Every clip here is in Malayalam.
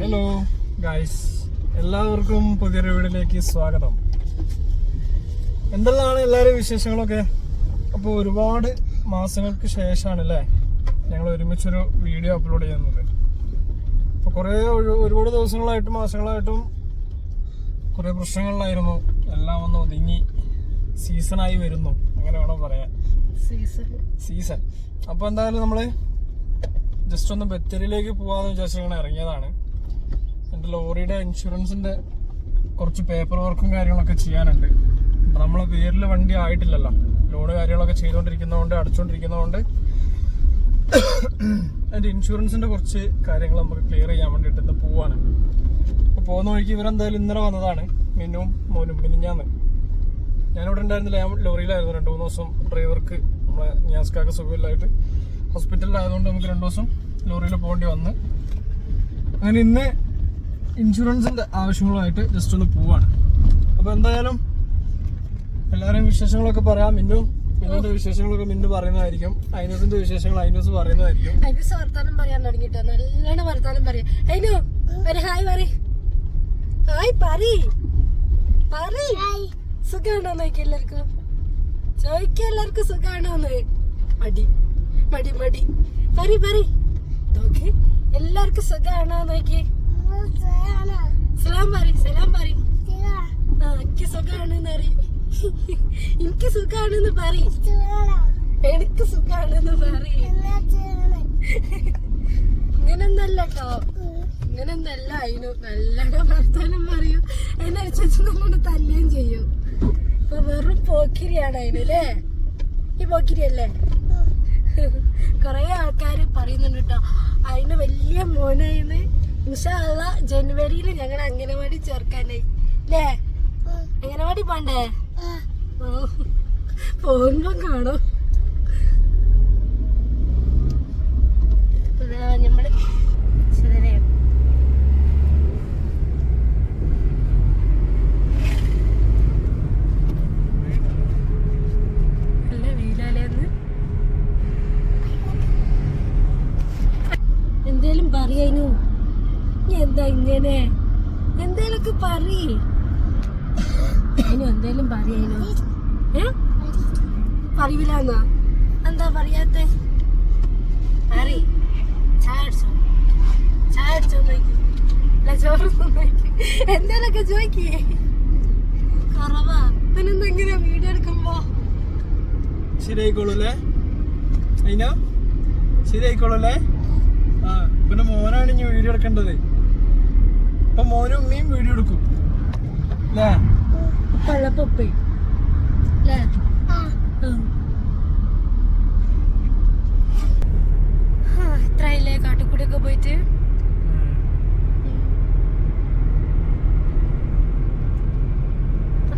ഹലോ ഗായ്സ് എല്ലാവർക്കും പുതിയൊരു വീടിലേക്ക് സ്വാഗതം. എന്തെല്ലാമാണ് എല്ലാവരും വിശേഷങ്ങളൊക്കെ? അപ്പോൾ ഒരുപാട് മാസങ്ങൾക്ക് ശേഷമാണ് അല്ലേ ഞങ്ങൾ ഒരുമിച്ചൊരു വീഡിയോ അപ്ലോഡ് ചെയ്യുന്നത്. അപ്പോൾ കുറേ ഒരുപാട് ദിവസങ്ങളായിട്ടും മാസങ്ങളായിട്ടും കുറേ പ്രശ്നങ്ങളിലായിരുന്നു. എല്ലാം ഒന്ന് ഒതുങ്ങി സീസണായി വരുന്നു. അങ്ങനെ വേണം പറയാൻ. Season season. അപ്പോൾ എന്തായാലും നമ്മൾ ജസ്റ്റ് ഒന്ന് ബത്തേരിയിലേക്ക് പോകാമെന്ന് വിചാരിച്ചിങ്ങനെ ഇറങ്ങിയതാണ്. എന്റെ ലോറിയുടെ ഇൻഷുറൻസിന്റെ കുറച്ച് പേപ്പർ വർക്കും കാര്യങ്ങളൊക്കെ ചെയ്യാനുണ്ട്. അപ്പം നമ്മളെ പേരിൽ വണ്ടി ആയിട്ടില്ലല്ലോ. ലോഡ് കാര്യങ്ങളൊക്കെ ചെയ്തുകൊണ്ടിരിക്കുന്നതുകൊണ്ട് അടച്ചുകൊണ്ടിരിക്കുന്നതുകൊണ്ട് അതിന്റെ ഇൻഷുറൻസിന്റെ കുറച്ച് കാര്യങ്ങൾ നമുക്ക് ക്ലിയർ ചെയ്യാൻ വേണ്ടിയിട്ട് ഇന്ന് പോവാണ്. അപ്പോൾ പോകുന്ന വഴിക്ക് ഇവരെന്തായാലും ഇന്നലെ വന്നതാണ്. മിന്നും മോനും മിനിഞ്ഞാന്ന്. ഞാനിവിടെ ഉണ്ടായിരുന്നില്ല. ഞാൻ ലോറിയിലായിരുന്നു. രണ്ട് മൂന്ന് ദിവസം ഡ്രൈവർക്ക് നമ്മളെ ഞാസ്കാക്ക സുഖമില്ലായിട്ട് ഹോസ്പിറ്റലിലായതുകൊണ്ട് നമുക്ക് രണ്ട് ദിവസം ലോറിയിൽ പോകേണ്ടി വന്ന്. അങ്ങനെ ഇന്ന് ഇൻഷുറൻസിന്റെ ആവശ്യങ്ങളുമായിട്ട് ജസ്റ്റ് ഒന്ന് പോവാണ്. അപ്പോൾ എന്തായാലും എല്ലാവരെയും വിശേഷങ്ങളൊക്കെ പറയാം. മിന്നു മിന്നുവിന്റെ വിശേഷങ്ങളൊക്കെ മിന്നു പറയുന്നതായിരിക്കും. ഐനൂസിന്റെ വിശേഷങ്ങൾ ഐനൂസ് പറയുന്നതായിരിക്കും. അതിന് വർത്താനം പറയാൻ തുടങ്ങിട്ടോ നല്ലോണം വർത്താനം പറയാ. അതിനു ഒരു ഹായ് പറ ഹായ് പറ പറ സുഖാണോ നോക്കി എല്ലാവർക്കും? ചോദിക്ക എല്ലാവർക്കും സുഖാണോന്ന് മടി മടി മടി. പറി പറി നോക്ക് എല്ലാവർക്കും സുഖാണോ നോക്കി? സലാം പറയും സലാം പറയും. ആ എനിക്ക് സുഖാണെന്ന് അറിയും എനിക്ക് സുഖാണെന്ന് പറയും. എനിക്ക് സുഖാണെന്ന് പറയും. ഇങ്ങനൊന്നല്ല കേട്ടോ ഇങ്ങനൊന്നല്ല അതിനു നല്ല വർത്താനം പറയും. അതിനനുസരിച്ച് നല്ലോണം തല്ലുകയും ചെയ്യും. ഇപ്പൊ വെറും പോക്കിരിയാണ് അതിന് അല്ലേ? ഈ പോക്കിരിയല്ലേ? കൊറേ ആൾക്കാര് പറയുന്നുണ്ട് കേട്ടോ അതിന് വലിയ മോനായിന്ന്. ഇൻഷാള്ള ജനുവരിയിൽ ഞങ്ങൾ അംഗനവാടി ചേർക്കാനായി. അല്ലേ അംഗനവാടി പോണ്ടേ? പോകുമ്പോ കാണും ഇതാ നമ്മൾ ചിതറയും നല്ല വെയിലാലേന്ന് എന്തേലും പറയാനു നീ എന്താ ഇങ്ങനെ. എന്തേലൊക്കെ പറയ്. എന്തേലും പറയാനോ? ഏ? എന്താ പറയാത്തെ? അറി എന്തേലൊക്കെ ചോദിക്കേ കുറവാ. പിന്നെന്തെങ്കിലും വീഡിയോ എടുക്കുമ്പോ. ശരിയായിക്കോളൂല്ലേ? അതിന ശരിയായിക്കോളൂല്ലേ? ആ പിന്നെ മോനാണ് ഇനി വീഡിയോ എടുക്കേണ്ടത്. ഇപ്പൊ മോനും ഉമ്മയും വീഡിയോ എടുക്കും. അല്ലേ പള്ളപ്പൊപ്പേ അല്ലേ എത്രയില്ലേ കാട്ടിക്കൂടിയൊക്കെ പോയിട്ട്?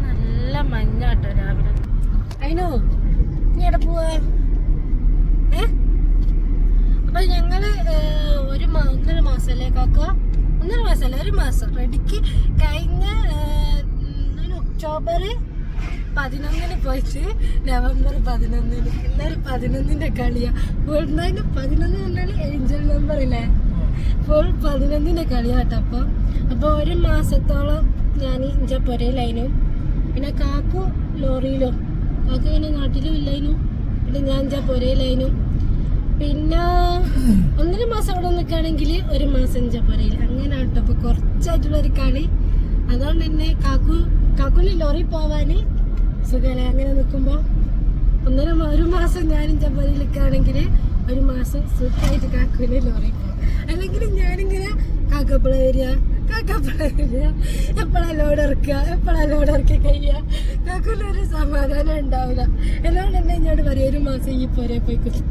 നല്ല മഞ്ഞാട്ടോ രാവിലെ. അതിനോ നീ എവിടെ പോവാ? ഏ? അപ്പൊ ഞങ്ങൾ ഒരു ഒന്നര മാസല്ലേ കാക്ക? ഒന്നര മാസമല്ല ഒരു മാസം. റെഡിക്ക് കഴിഞ്ഞ ഒക്ടോബർ പതിനൊന്നിന് പോയിട്ട് നവംബർ പതിനൊന്നിന്. എല്ലാവരും പതിനൊന്നിന്റെ കളിയാ. വേൾഡ് പതിനൊന്ന് പറഞ്ഞാൽ ഏഞ്ചൽ നമ്പർ ഇല്ലേ? ഫുൾ പതിനൊന്നിന്റെ കളിയാട്ടോ അപ്പൊ. അപ്പോൾ ഒരു മാസത്തോളം ഞാൻ ഇഞ്ച പൊരയിലായിരുന്നു പിന്നെ കാക്കു ലോറിയിലും. കാക്കു ഇങ്ങനെ നാട്ടിലും ഇല്ലായിരുന്നു പിന്നെ ഞാൻ ഇഞ്ച പൊരയിലായിരുന്നു പിന്നെ ഒന്നര മാസം അവിടെ നിൽക്കുകയാണെങ്കിൽ ഒരു മാസം ഇഞ്ച പൊരയിൽ അങ്ങനെ കേട്ടോ. അപ്പൊ കുറച്ചായിട്ടുള്ള ഒരു കളി. അതുകൊണ്ട് തന്നെ കാക്കു കാക്കുലി ലോറി പോവാന് സുഖമല്ലേ? അങ്ങനെ നിൽക്കുമ്പോ ഒന്നര ഒരു മാസം ഞാനും ഇഞ്ച പൊരയിൽ നിൽക്കുകയാണെങ്കിൽ ഒരു മാസം സുഖമായിട്ട് കാക്കുവിന് ലോറി പോവാം. അല്ലെങ്കിൽ ഞാനിങ്ങനെ കാക്കപ്പള വരിക കാക്കപ്പള എപ്പോഴാ ലോഡ് ഇറക്കുക എപ്പോഴാ ലോഡ് ഇറക്കി കഴിയുക? കാക്കുലൊരു സമാധാനം ഉണ്ടാവില്ല. എന്നോട് തന്നെ എന്നോട് പറയും ഒരു മാസം ഈ പോരെ പോയിക്കുന്നു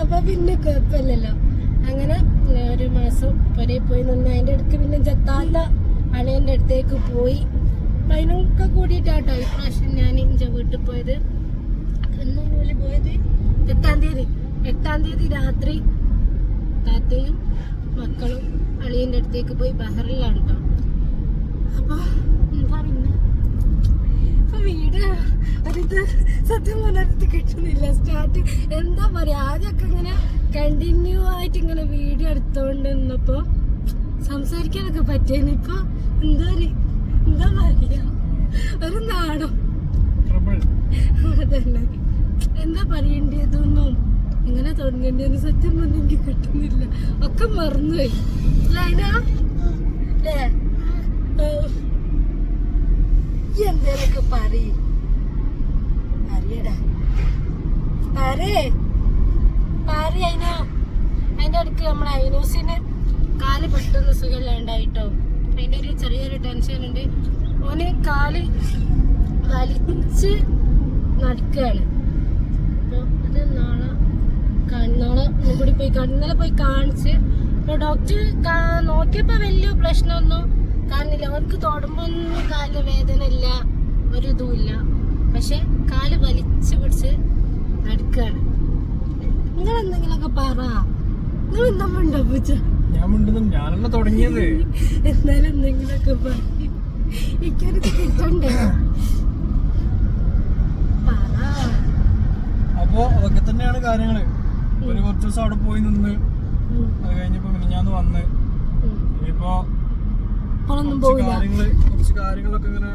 അപ്പൊ പിന്നെ കുഴപ്പമില്ലല്ലോ. അങ്ങനെ ഒരു മാസം പൊരേ പോയി നിന്ന് അതിന്റെ അടുത്ത് പിന്നെ ജത്താത്ത അണേന്റെ അടുത്തേക്ക് പോയി. അതിനൊക്കെ കൂടിയിട്ടാട്ടോ ഇപ്രാവശ്യം ഞാൻ ഇഞ്ച വീട്ടിൽ പോയത്. എന്നാണ് പോയത് എട്ടാം തീയതി. എട്ടാം തീയതി രാത്രി താത്തയും മക്കളും അളിയന്റെ അടുത്തേക്ക് പോയി ബഹറിലാണ് കേട്ടോ അപ്പൊ എന്താ പിന്നെ ഇപ്പൊ വീട്. അതിത് സത്യം പറഞ്ഞത് കിട്ടുന്നില്ല. സ്റ്റാർട്ട് എന്താ പറയാ ആദ്യമൊക്കെ ഇങ്ങനെ കണ്ടിന്യൂ ആയിട്ട് ഇങ്ങനെ വീഡിയോ എടുത്തോണ്ട് നിന്നപ്പോ സംസാരിക്കാനൊക്കെ പറ്റിയെന്ന് ഇപ്പൊ എന്താ എന്താ പറയാ ഒരു നാടോ? അതന്നെ. എന്താ പറയേണ്ടതൊന്നും ഇങ്ങനെ തുടങ്ങേണ്ടതെന്ന് സത്യം പറഞ്ഞ എനിക്ക് കിട്ടുന്നില്ല. ഒക്കെ മറന്നുപോയി. ലൈന? ലേ. എന്തേലൊക്കെ പറയും അറിയടാ. പറേ. പാരി അതിന് അതിന്റെ അടുക്ക് നമ്മുടെ ഐനൂസിന് കാൽ പെട്ടെന്ന് സുഖമില്ലാണ്ടായിട്ടോ. അതിന്റെ ഒരു ചെറിയൊരു ടെൻഷൻ ഉണ്ട്. ഓന് കാൽ വലിച്ച് നടക്കുകയാണ് അപ്പോൾ അത് നാളെ നാളെ കൂടി പോയി ഇന്നലെ പോയി കാണിച്ച്. അപ്പോൾ ഡോക്ടർ നോക്കിയപ്പോൾ വലിയ പ്രശ്നമൊന്നും കാണില്ല അവർക്ക് തൊടുമ്പോൾ ഒന്നും കാലിന് വേദന ഇല്ല ഒരു ഇതും ഇല്ല പക്ഷെ കാൽ വലിച്ചു പിടിച്ച് നടക്കുകയാണ്. നിങ്ങൾ എന്തെങ്കിലുമൊക്കെ പറ. നിങ്ങൾ എന്താ ഞാൻ മിണ്ടുന്നു ഞാനല്ല തുടങ്ങിയത്. എന്നാലും എന്തെങ്കിലുമൊക്കെ പറ. എനിക്കൊരു കിട്ടണ്ടേ പറ. അപ്പോ അതൊക്കെ തന്നെയാണ് കാര്യങ്ങൾ. ഒരു കുറച്ച് ദിവസം അവിടെ പോയി നിന്ന് അത് കഴിഞ്ഞപ്പോ മിനിഞ്ഞാന്ന് വന്ന്. ഇനിയിപ്പോ കുറച്ച് പോവില്ല. കുറച്ച് കാര്യങ്ങളൊക്കെ ഇങ്ങനെ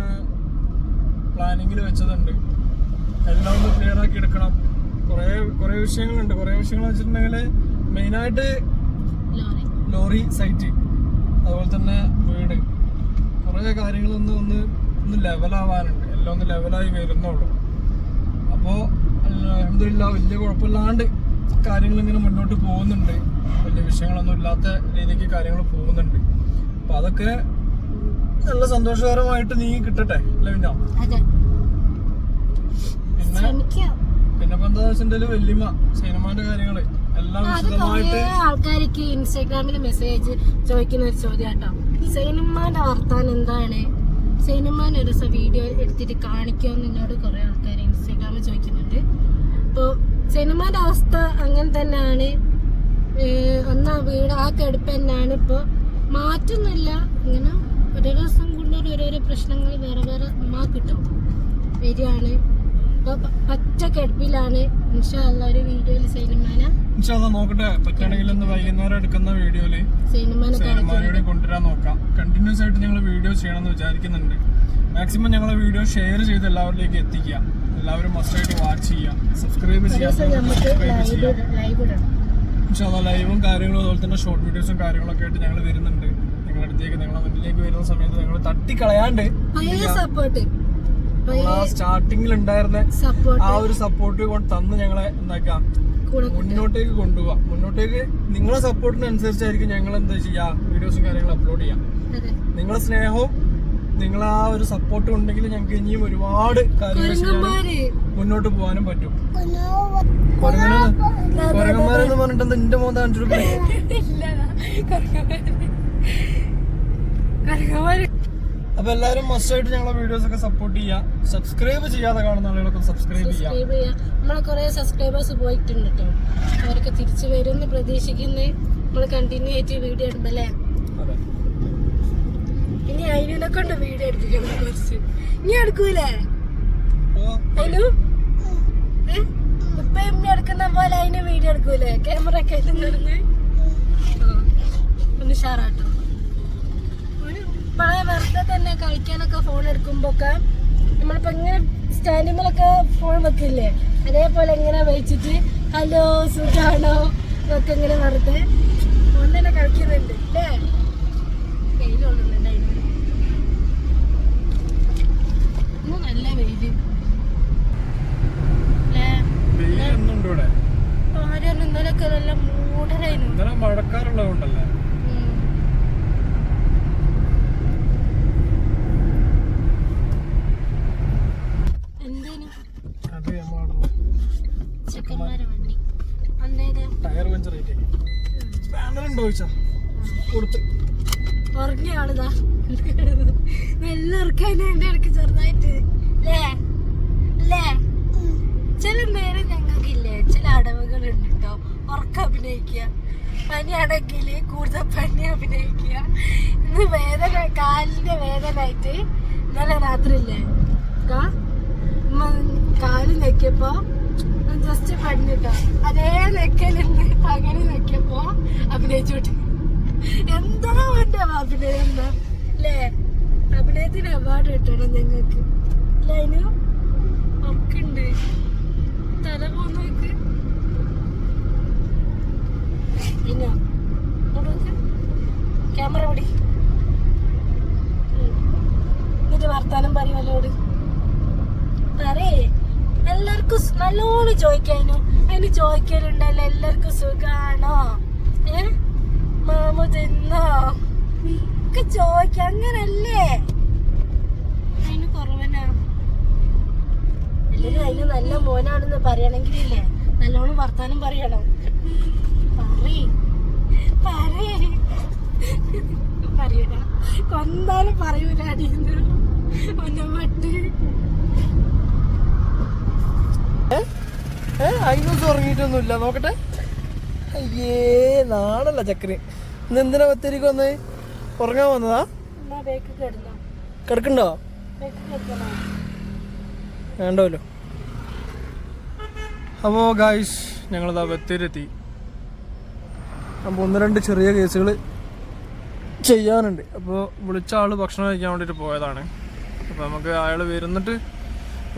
പ്ലാനിങ്ങിൽ വെച്ചതുണ്ട്. എല്ലാം ഒന്ന് ക്ലിയർ ആക്കി എടുക്കണം. കുറേ കുറേ വിഷയങ്ങളുണ്ട്. കുറേ വിഷയങ്ങൾ വെച്ചിട്ടുണ്ടെങ്കിൽ മെയിനായിട്ട് ലോറി. ലോറി സൈറ്റ് അതുപോലെ തന്നെ വീട്. കുറേ കാര്യങ്ങളൊന്ന് ഒന്ന് ഒന്ന് ലെവലാവാനുണ്ട് എല്ലാം ഒന്ന് ലെവലായി വരുന്നുള്ളൂ. അപ്പോൾ അലഹമില്ല വലിയ കുഴപ്പമില്ലാണ്ട് കാര്യങ്ങൾ ഇങ്ങനെ മുന്നോട്ട് പോകുന്നുണ്ട്. വലിയ വിഷയങ്ങളൊന്നും ഇല്ലാത്ത രീതിക്ക് കാര്യങ്ങൾ പോകുന്നുണ്ട്. അപ്പോൾ അതൊക്കെ നല്ല സന്തോഷകരമായിട്ട് നീ കിട്ടട്ടെ അല്ലേ പിന്നെ പിന്നെ ശ്രമിക്കാം. പിന്നെ ഇപ്പൊ എന്താ വെച്ചിട്ടുണ്ടെങ്കിൽ വല്യമ്മ സിനിമാന്റെ കാര്യങ്ങൾ എല്ലാം വിശദമായിട്ട് ആൾക്കാർക്ക് ഇൻസ്റ്റാഗ്രാമിൽ മെസ്സേജ് ചോദിക്കുന്ന ഒരു ചോദ്യം കേട്ടോ സൈനമ്മാന്റെ വർത്താനം എന്താണ്? സിനിമാൻ ഒരു ദിവസം വീഡിയോ എടുത്തിട്ട് കാണിക്കുമെന്ന് എന്നോട് കുറെ ആൾക്കാർ ഇൻസ്റ്റാഗ്രാമിൽ ചോദിക്കുന്നുണ്ട്. അപ്പോൾ സിനിമാന്റെ അവസ്ഥ അങ്ങനെ തന്നെയാണ്. ഒന്നാ വീട് ആ കെടുപ്പ് തന്നെയാണ്. ഇപ്പോൾ മാറ്റുന്നില്ല ഇങ്ങനെ ഓരോ ദിവസം കൂടുതൽ ഓരോ പ്രശ്നങ്ങൾ വേറെ വേറെ അമ്മ കിട്ടും. വരികയാണ്. പച്ച കെടുപ്പിലാണ് ഇൻഷാല്ല ഒരു വീഡിയോയിൽ സൈനമാന നോക്കട്ടെ. പറ്റുകയാണെങ്കിൽ ഇന്ന് വൈകുന്നേരം എടുക്കുന്ന വീഡിയോയിൽ സൈനമാനെ സൈനമാനയുടെ കൊണ്ടുവരാൻ നോക്കാം. കണ്ടിന്യൂസ് ആയിട്ട് ഞങ്ങൾ വീഡിയോ ചെയ്യണമെന്ന് വിചാരിക്കുന്നുണ്ട്. മാക്സിമം വീഡിയോ ഷെയർ ചെയ്ത് എല്ലാവരിലേക്ക് എത്തിക്കുക. എല്ലാവരും മസ്റ്റായിട്ട് വാച്ച് ചെയ്യുക. സബ്സ്ക്രൈബ് ചെയ്യാം നമുക്ക് സബ്സ്ക്രൈബ് ലൈവ് കാര്യങ്ങളും അതുപോലെ തന്നെ ഷോർട്ട് വീഡിയോസും കാര്യങ്ങളൊക്കെ ആയിട്ട് ഞങ്ങൾ വരുന്നുണ്ട്. അടുത്തേക്ക് നിങ്ങളെ മുന്നിലേക്ക് വരുന്ന സമയത്ത് നിങ്ങൾ തട്ടിക്കളയാണ്ട് സ്റ്റാർട്ടിങ്ങിൽ ഉണ്ടായിരുന്ന ആ ഒരു സപ്പോർട്ട് കൊണ്ട് തന്ന് ഞങ്ങളെ എന്താക്കാം? മുന്നോട്ടേക്ക് കൊണ്ടുപോവാം. മുന്നോട്ടേക്ക് നിങ്ങളെ സപ്പോർട്ടിനനുസരിച്ചായിരിക്കും ഞങ്ങൾ എന്താ ചെയ്യാ? വീഡിയോസും കാര്യങ്ങളും അപ്ലോഡ് ചെയ്യാം. നിങ്ങളെ സ്നേഹവും നിങ്ങൾ ആ ഒരു സപ്പോർട്ട് ഉണ്ടെങ്കിൽ ഞങ്ങൾക്ക് ഇനിയും ഒരുപാട് മുന്നോട്ട് പോകാനും പറ്റും. കൊരങ്ങനെ കൊരങ്ങന്മാരെന്ന് പറഞ്ഞിട്ട് എന്റെ മോൻ കാണിച്ചു കൊടുക്കണേ ഇല്ല കുരങ്ങന്മാര് കുരങ്ങന്മാര് അപ്പൊ എല്ലാവരും മസ്റ്റായിട്ട് ഞങ്ങളെ വീഡിയോസ് ഒക്കെ സപ്പോർട്ട് ചെയ്യാം. സബ്സ്ക്രൈബ് ചെയ്യാതെ കാണുന്ന ആളുകളൊക്കെ സബ്സ്ക്രൈബ് ചെയ്യാം. സബ്സ്ക്രൈബ് ചെയ്യാം. നമ്മളെ കുറെ സബ്സ്ക്രൈബേഴ്സ് പോയിട്ടുണ്ട് കേട്ടോ അവരൊക്കെ തിരിച്ചു വരുമെന്ന് പ്രതീക്ഷിക്കുന്നേ. നമ്മൾ കണ്ടിന്യൂ ആയിട്ട് വീഡിയോ അതെ. ഇനി അതിനെ കൊണ്ട് വീഡിയോ എടുപ്പിക്കണം കുറച്ച്. ഇനി എടുക്കൂലേ? ഹലോ അതിനു ഉപ്പ ഉമ്മ എടുക്കുന്ന പോലെ അതിന് വീഡിയോ എടുക്കൂലേ? ക്യാമറ ഒക്കെ ആയിട്ട് നടന്ന് ഒന്ന് ഷാറാട്ടോ ഇപ്പഴേ വെറുതെ തന്നെ കളിക്കാനൊക്കെ ഫോൺ എടുക്കുമ്പോക്കെ നമ്മളിപ്പോ ഇങ്ങനെ സ്റ്റാൻഡിങ്ങിലൊക്കെ ഫോൺ വെക്കില്ലേ? അതേപോലെ ഇങ്ങനെ വെച്ചിട്ട് ഹലോ സുഖാണോ? ഒക്കെ ഇങ്ങനെ വെറുതെ ഫോൺ തന്നെ കളിക്കുന്നുണ്ട് അല്ലേ? വെയിലുള്ളുന്നുണ്ട് അതിന്? നല്ല വെയിൽ. ഇന്നലെ മഴക്കാറുള്ളതുകൊണ്ടല്ലേ? എന്റെ ഇടയ്ക്ക് ചെറുതായിട്ട്. അല്ലേ അല്ലേ ചില നേരം ഞങ്ങൾക്കില്ലേ ചില അടവുകളുണ്ട്? കേട്ടോ ഉറക്കം അഭിനയിക്കുക പനിയാണെങ്കിൽ കൂടുതൽ പനി അഭിനയിക്കുക. ഇന്ന് വേദന കാലിന്റെ വേദന ആയിട്ട് ഇന്നലെ രാത്രി ഇല്ലേ കാ? ഉമ്മ കാൽ നെക്കിയപ്പോ ജസ്റ്റ് പണിട്ടോ അതേ നെക്കലുണ്ട് പകൽ നെക്കിയപ്പോ അഭിനയിച്ചോട്ടെ എന്താ എന്റെ അഭിനയം എന്താ അല്ലേ അഭിനയത്തിന് അവാർഡ് കിട്ടണം ഞങ്ങൾക്ക്. ലൈനു നമുക്കുണ്ട് തല പോന്നോക്ക് ഇനോ ക്യാമറ പിടി. എന്നിട്ട് വർത്താനം പറയുമല്ലോട് പറയേ എല്ലാവർക്കും നല്ലോണം ചോദിക്കാനോ അതിന് ചോദിക്കലുണ്ടല്ലോ എല്ലാവർക്കും സുഖാണോ? ഏ? മാമു തിന്നോ? ഒക്കെ ചോദിക്ക. അങ്ങനല്ലേ? അതിന് കുറവനാ എല്ലാരും അതിന് നല്ല മോനാണെന്ന് പറയണെങ്കിലേ നല്ലോണം വർത്താനം പറയണം. പറയ്. പറയ്. പറയൂല. കൊന്നാലും പറയൂല അടിയുന്നു ഒന്നമട്ട് ഏ? അയിനൂസ് ഉറങ്ങിയിട്ടൊന്നുമില്ല. നോക്കട്ടെ. അയ്യേ നാടല്ല ചക്കന് ഇന്ന് എന്തിനാ ബത്തേരിക്ക് വന്നേ? ഉറങ്ങാൻ വന്നതാ? കിടക്കണ്ടോ? വേണ്ടല്ലോ. അപ്പോൾ ഗായ്സ് ഞങ്ങളതാ ബത്തേരിയെത്തി അപ്പോൾ ഒന്ന് രണ്ട് ചെറിയ കേസുകൾ ചെയ്യാനുണ്ട്. അപ്പോൾ വിളിച്ച ആൾ ഭക്ഷണം കഴിക്കാൻ വേണ്ടിയിട്ട് പോയതാണ്. അപ്പോൾ നമുക്ക് അയാൾ വരുന്നിട്ട്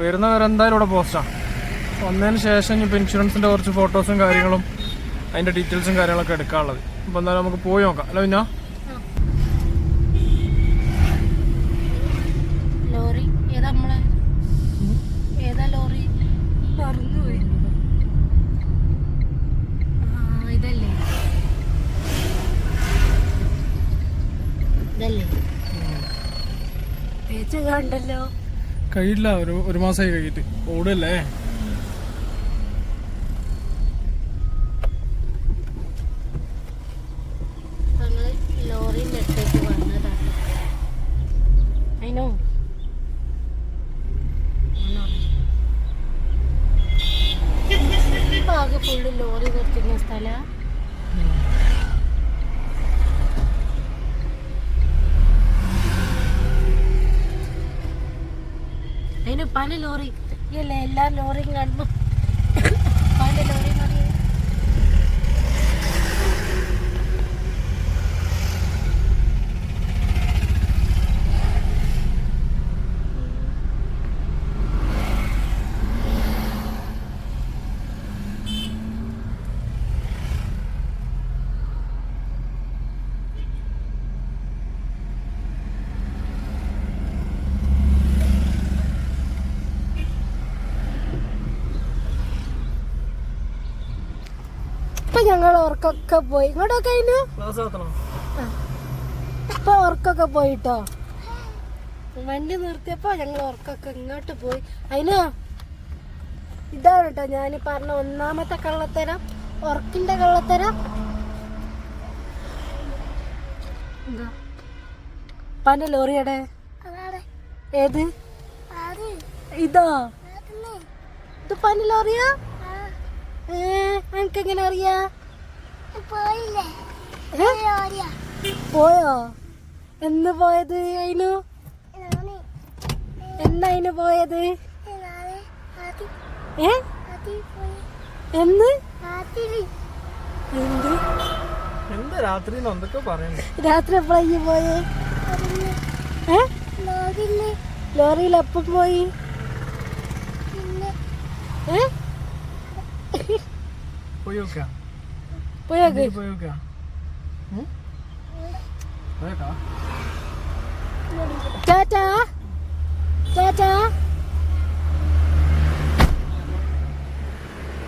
വരുന്നവരെ എന്തായാലും ഇവിടെ പോസ്റ്റാണ് വന്നതിന് ശേഷം ഇനിയിപ്പോൾ ഇൻഷുറൻസിന്റെ കുറച്ച് ഫോട്ടോസും കാര്യങ്ങളും അതിന്റെ ഡീറ്റെയിൽസും കാര്യങ്ങളൊക്കെ എടുക്കാനുള്ളത്. അപ്പോൾ എന്തായാലും നമുക്ക് പോയി നോക്കാം. അല്ല പിന്നെ ലോറി ഏതാ നമ്മളെ ഏതാ ലോറി മറന്നുപോയി ആ ഇതല്ലേ ഇതല്ലേ തേച്ച് കഴിയില്ല ഒരു ഒരു മാസമായി കഴിയിട്ട് ഓടല്ലേ ഞങ്ങൾ ലോറിന്റെ അടുത്തേക്ക് വന്നതാണ് അതിനോ ഇപ്പൊ ആകെ ഫുള്ള് ലോറി നിർത്തുന്ന സ്ഥല അതിന് പല ലോറി എല്ലാ ലോറിയും കാണുമ്പോ പല ലോറി പറയും ഇപ്പൊ ഞങ്ങൾ ഉറക്കൊക്കെ പോയി. ഇങ്ങോട്ടൊക്കെ ഇപ്പൊ ഉറക്കൊക്കെ പോയിട്ടോ? വണ്ടി നിർത്തിയപ്പോ ഞങ്ങൾ ഉറക്കൊക്കെ ഇങ്ങോട്ട് പോയി. അതിന് ഇതാണ് കേട്ടോ ഞാൻ പറഞ്ഞ ഒന്നാമത്തെ കള്ളത്തരം. ഉറക്കിന്റെ കള്ളത്തരം. എന്താ? പന്റെ ലോറിയുടെ ഏത്? ഇതോ? ഇത് പന്റെ ലോറിയാ? ഏ എനിക്ക് എങ്ങനെ അറിയാ? പോയോ? എന്ന് പോയത് അയിനു? എന്നാ അതിന് പോയത്? ഏ? എന്ന്? എന്ത്? എന്ത് രാത്രി എന്തൊക്കെ രാത്രി എപ്പോഴാ പോയേ? ലോറിയിൽ എപ്പം പോയി? ഏ? പോയി നോക്കാം പോയി നോക്കാം പോയേക്കാം ടാറ്റാ ടാറ്റാ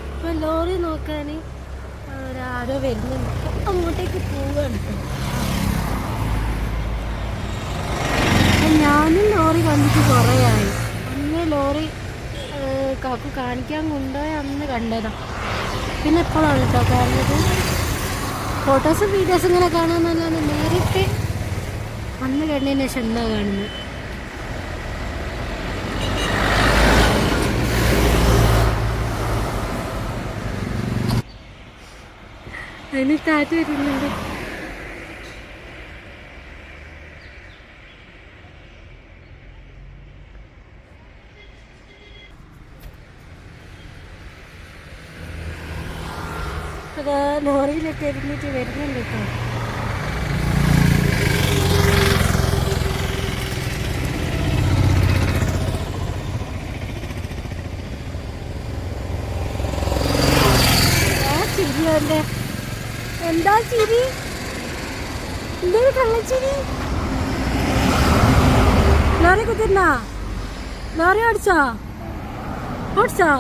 ഇപ്പൊ ലോറി നോക്കാന് ആരോ വരുന്നുണ്ട്. അങ്ങോട്ടേക്ക് പോവാണ്. ഞാനും ലോറി കണ്ടിട്ട് കുറേയായി കാക്കു കാണിക്കാൻ കൊണ്ടുപോയ അന്ന് കണ്ടതാ. പിന്നെ എപ്പോഴാണ് കേട്ടോ കാണുന്നത്? ഫോട്ടോസും വീഡിയോസും ഇങ്ങനെ കാണാന്നല്ലാതെ നേരിട്ട് അന്ന് കണ്ടതിന് ശേഷം എന്താ കാണുന്നത്? അതിന് കാറ്റ് വരുന്നുണ്ട്. ഇതാ ലോറിയിലൊക്കെ ഇരുന്നിട്ട് വരുന്നുണ്ട് കേട്ടോ എന്താ ചിരി എന്തൊരു കള്ളച്ചിരി? ലോറി കുത്തിരുന്നാ? ലോറി ഓടിച്ചോ? ഓടിച്ചോ?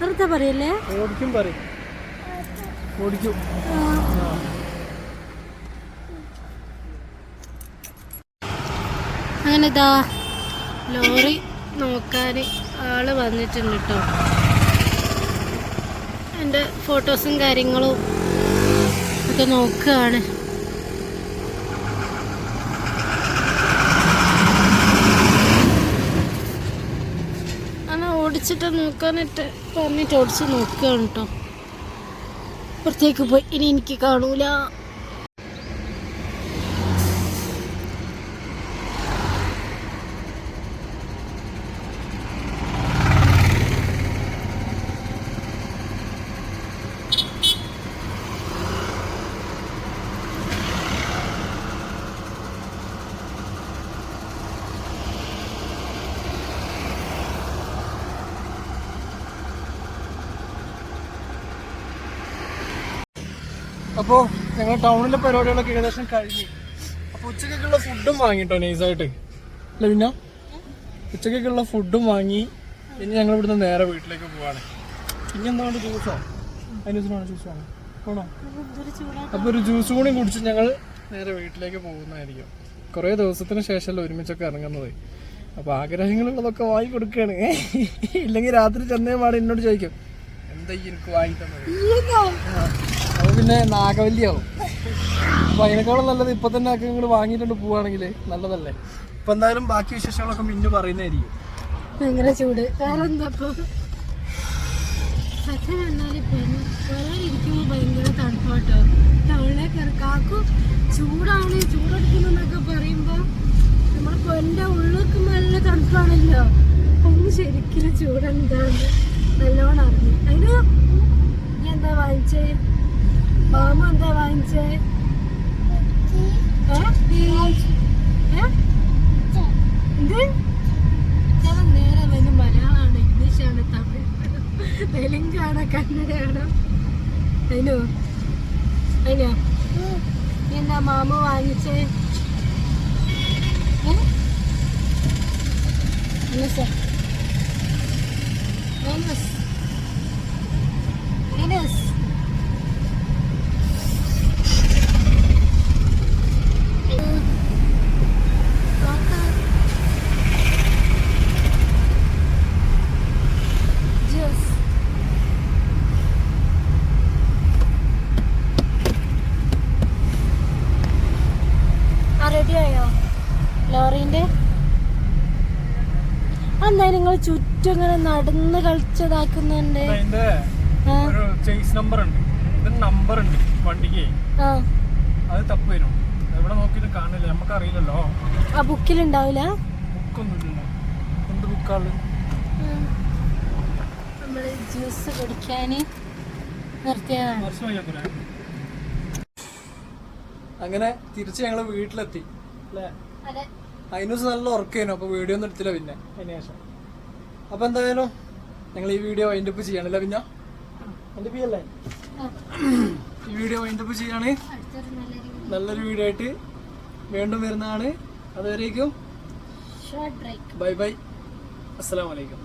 നിർത്ത പറയല്ലേ? ഓടിക്കും പറയും. ഓടിക്കും. അങ്ങനെ ഇതാ ലോറി നോക്കാൻ ആൾ വന്നിട്ടുണ്ട് കേട്ടോ എന്റെ ഫോട്ടോസും കാര്യങ്ങളും ഒക്കെ നോക്കുകയാണ് അങ്ങനെ ഓടിച്ചിട്ട് നോക്കാനിട്ട് പറഞ്ഞിട്ട് ഓടിച്ച് നോക്കുകയാണ് കേട്ടോ പുറത്തേക്ക് പോയി. ഇനി എനിക്ക് കാണൂല. അപ്പോൾ ഞങ്ങൾ ടൗണിലെ പരിപാടികളൊക്കെ ഏകദേശം കഴിഞ്ഞു. അപ്പോൾ ഉച്ചക്കൊക്കെയുള്ള ഫുഡും വാങ്ങിട്ടോ നൈസായിട്ട്. അല്ല പിന്നെ? ഉച്ചക്കൊക്കെയുള്ള ഫുഡും വാങ്ങി ഇനി ഞങ്ങൾ ഇവിടുന്ന് നേരെ വീട്ടിലേക്ക് പോവാണ്. ഇനി എന്താണ് ജ്യൂസോ അതിന് ജ്യൂസ് വേണം? അപ്പൊ അപ്പോൾ ഒരു ജ്യൂസ് കൂടി കുടിച്ച് ഞങ്ങൾ നേരെ വീട്ടിലേക്ക് പോകുന്നതായിരിക്കും. കുറേ ദിവസത്തിന് ശേഷമല്ല ഒരുമിച്ചൊക്കെ ഇറങ്ങുന്നത്. അപ്പോൾ ആഗ്രഹങ്ങളുള്ളതൊക്കെ വാങ്ങി കൊടുക്കുകയാണ്. ഇല്ലെങ്കിൽ രാത്രി ചെന്നേ പാടെ എന്നോട് ചോദിക്കും എന്താ ഈ എനിക്ക് വാങ്ങി തന്നത് പിന്നെ നാഗവല്ലിയാവും. അപ്പൊ അതിനേക്കാളും നല്ലത് ഇപ്പൊ തന്നെ ഒക്കെ നിങ്ങൾ വാങ്ങിയിട്ടുണ്ട് പോവാണെങ്കിൽ നല്ലതല്ലേ? ഇപ്പൊ എന്തായാലും ബാക്കി വിശേഷങ്ങളൊക്കെ മിന്നു പറയുന്നതായിരിക്കും. ഭയങ്കര ചൂട്. വേറെ എന്താ സത്യം പറഞ്ഞാൽ ഇരിക്കുമ്പോ ഭയങ്കര തണുപ്പാട്ടോ. ടൗണിലേക്ക് ഇറക്കാക്കു ചൂടാണ് ചൂടെടുക്കുന്നൊക്കെ പറയുമ്പോ നമ്മളെ പൊന്റെ ഉള്ളിലേക്ക് നല്ല തണുപ്പാണല്ലോ. ഒന്ന് ശരിക്കും ചൂടെന്താന്ന് നല്ലോണം അറിഞ്ഞു. അതിന് എന്താ വാങ്ങിച്ചേ? മാമ എന്താ വാങ്ങിച്ചേ? എന്ത്? ഞാൻ നേരെ വന്ന് മലയാളമാണ് ഇംഗ്ലീഷാണ് തമിഴ്. തെലുങ്കാണ് കന്നഡയാണ്. അതിനോ അതിനോ എന്താ മാമ വാങ്ങിച്ചേ? ഏ? ഇനസ്. ഇനസ്. ഇനസ്. നോക്കാം. ജ്യൂസ് ആ റെഡിയായോ ലോറിന്റെ എന്താ നിങ്ങൾ ചുറ്റും ഇങ്ങനെ നടന്ന് കളിച്ചതാക്കുന്നുണ്ട്. അതിന്റെ ആ. ഒരു ചേസ് നമ്പർ ഉണ്ട്. ഇതിന് നമ്പർ ഉണ്ട് വണ്ടിക്ക്. ആ. അത് തപ്പ് വരും. എവിടെ നോക്കിയിട്ട് കാണില്ല. നമുക്ക് അറിയില്ലല്ലോ ആ ബുക്കിലുണ്ടാവില്ല ബുക്കൊന്നും ഇല്ലല്ലോ എന്ത് ബുക്കാൾ നമ്മൾ ജ്യൂസ് കുടിക്കാൻ നിർത്തിയതാണ്. അങ്ങനെ തിരിച്ച് ഞങ്ങൾ വീട്ടിലെത്തി. അല്ലേ അതിന് നല്ല ഉറക്കേനു. അപ്പൊ വീഡിയോ ഒന്നും എടുത്തില്ല പിന്നെ. അതിന് അപ്പൊ എന്തായാലും ഞങ്ങൾ ഈ വീഡിയോ വൈൻഡപ്പ് ചെയ്യണല്ലേ പിന്നെ പി അല്ലേ ഈ വീഡിയോ വൈൻഡപ്പ് ചെയ്യാണ്. നല്ലൊരു വീഡിയോ ആയിട്ട് വീണ്ടും വരുന്നതാണ്. അതുവരേക്കും ബൈ ബൈ ബൈ അസ്സലാമലൈക്കും